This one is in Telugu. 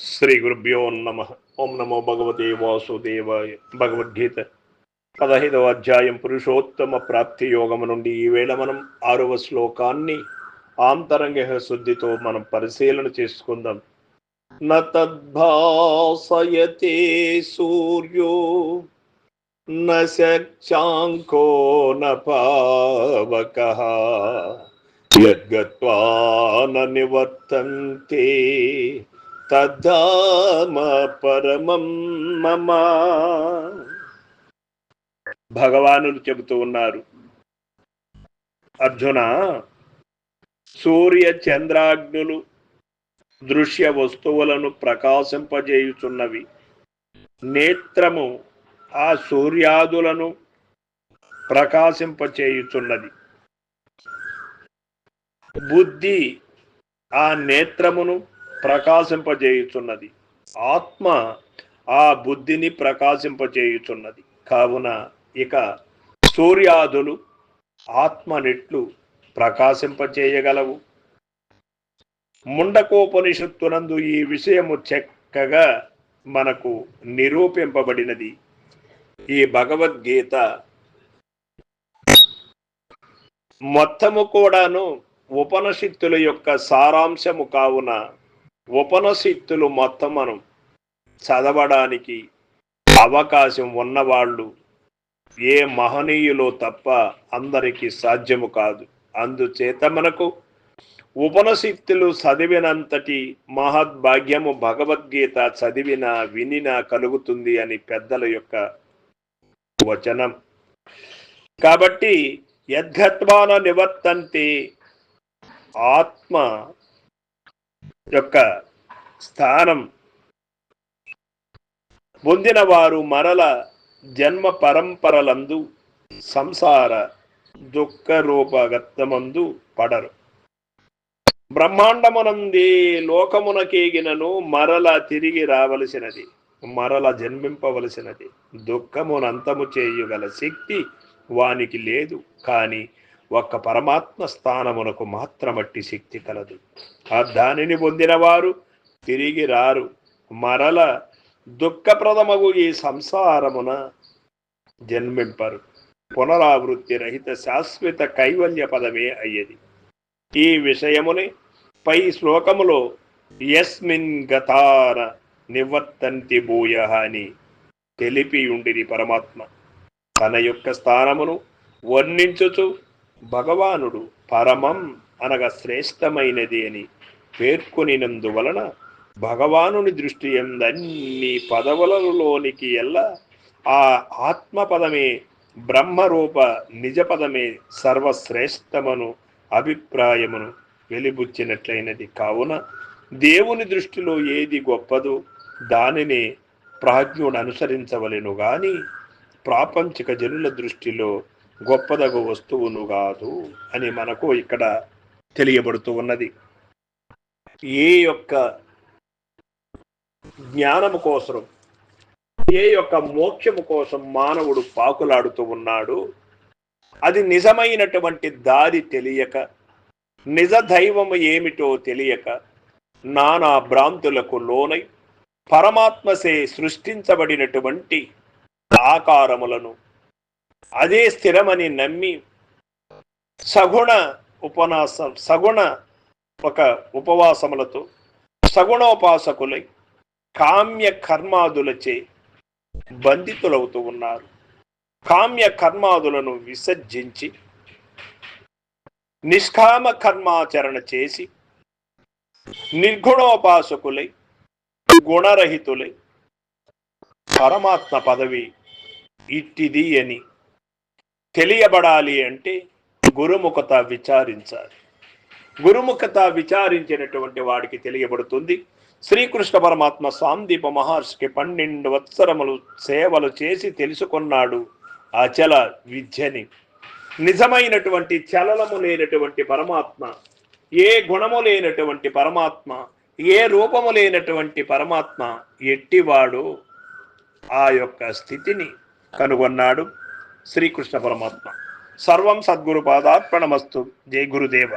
శ్రీ గురుభ్యో నమ. ఓం నమో భగవతే వాసుదేవాయ భగవద్గీత. పదహైదవ అధ్యాయం పురుషోత్తమ ప్రాప్తి యోగము నుండి ఈవేళ మనం ఆరవ శ్లోకాన్ని ఆంతరంగ శుద్ధితో మనం పరిశీలన చేసుకుందాం. నద్భాసయతే సూర్యో నశాంకో నవక యద్గత్వా నివర్తంతే. తద్ధామ పరమం మమ. భగవానులు చెబుతూ ఉన్నారు. అర్జున సూర్య చంద్రాగ్నులు దృశ్య వస్తువులను ప్రకాశింపజేయుచున్నవి. నేత్రము ఆ సూర్యాదులను ప్రకాశింపచేయుచున్నది. బుద్ధి ఆ నేత్రమును ప్రకాశింపజేయుచున్నది. ఆత్మ ఆ బుద్ధిని ప్రకాశింపజేయుచున్నది. కావున ఇక సూర్యాదులు ఆత్మనిట్లు ప్రకాశింపచేయగలవు ముండకోపనిషత్తునందు ఈ విషయము చక్కగా మనకు నిరూపింపబడినది. ఈ భగవద్గీత మొత్తము కూడాను ఉపనిషత్తుల యొక్క సారాంశము కావున ఉపనిషత్తులు మొత్తం మనం చదవడానికి అవకాశం ఉన్నవాళ్ళు ఏ మహనీయులో తప్ప అందరికీ సాధ్యము కాదు. అందుచేత మనకు ఉపనిషత్తులు చదివినంతటి మహద్భాగ్యము భగవద్గీత చదివిన వినిన కలుగుతుంది అని పెద్దల యొక్క వచనం. కాబట్టి యద్గత్వాన నివర్తంతే ఆత్మ యొక్క స్థానం పొందిన వారు మరల జన్మ పరంపరలందు సంసార దుఃఖ రూపగత్తమందు పడరు. బ్రహ్మాండమునంది లోకమునకేగినను మరల తిరిగి రావలసినది మరల జన్మింపవలసినది. దుఃఖమునంతము చేయుగల శక్తి వానికి లేదు కానీ ఒక్క పరమాత్మ స్థానమునకు మాత్రమట్టి శక్తి కలదు. ఆ దానిని పొందినవారు తిరిగి రారు. మరల దుఃఖప్రదమగు ఈ సంసారమున జన్మింపరు. పునరావృత్తి రహిత శాశ్వత కైవల్య పదమే అయ్యేది. ఈ విషయముని పై శ్లోకములో యస్మిన్ గతార నివర్తంతి భూయ అని తెలిపి ఉండిది పరమాత్మ. తన యొక్క స్థానమును వర్ణించుచు భగవానుడు పరమం అనగా శ్రేష్టమైనది అని పేర్కొనినందువలన భగవానుని దృష్టి ఎందన్ని పదవులలోనికి ఎల్లా ఆ ఆత్మపదమే బ్రహ్మరూప నిజపదమే సర్వశ్రేష్టమను అభిప్రాయమును వెలిబుచ్చినట్లయినది. కావున దేవుని దృష్టిలో ఏది గొప్పదో దానిని ప్రాజ్ఞుడు అనుసరించవలెను గాని ప్రాపంచిక జనుల దృష్టిలో గొప్పదగు వస్తువును కాదు అని మనకు ఇక్కడ తెలియబడుతూ ఉన్నది. ఏ యొక్క జ్ఞానము కోసం ఏ యొక్క మోక్షము కోసం మానవుడు పాకులాడుతూ ఉన్నాడు అది నిజమైనటువంటి దారి తెలియక నిజ దైవము ఏమిటో తెలియక నానా భ్రాంతులకు లోనై పరమాత్మసే సృష్టించబడినటువంటి ఆకారములను అదే స్థిరమని నమ్మి సగుణ ఉపనాసం సగుణ ఒక ఉపవాసములతో సగుణోపాసకులై కామ్య కర్మాదులచే బంధితులవుతూ ఉన్నారు. కామ్య కర్మాదులను విసర్జించి నిష్కామ కర్మాచరణ చేసి నిర్గుణోపాసకులై గుణరహితులై పరమాత్మ పదవి ఇట్టిది అని తెలియబడాలి అంటే గురుముఖత విచారించాలి. గురుముఖత విచారించినటువంటి వాడికి తెలియబడుతుంది. శ్రీకృష్ణ పరమాత్మ సాందీప మహర్షికి పన్నెండు వత్సరములు సేవలు చేసి తెలుసుకున్నాడు అచల విద్యని. నిజమైనటువంటి చలనము లేనటువంటి పరమాత్మ ఏ గుణము లేనటువంటి పరమాత్మ ఏ రూపము లేనటువంటి పరమాత్మ ఎట్టివాడు? ఆ యొక్క స్థితిని కనుగొన్నాడు. శ్రీకృష్ణ పరమాత్మ సర్వం సద్గురు పాదార్పణమస్తు జై గురుదేవ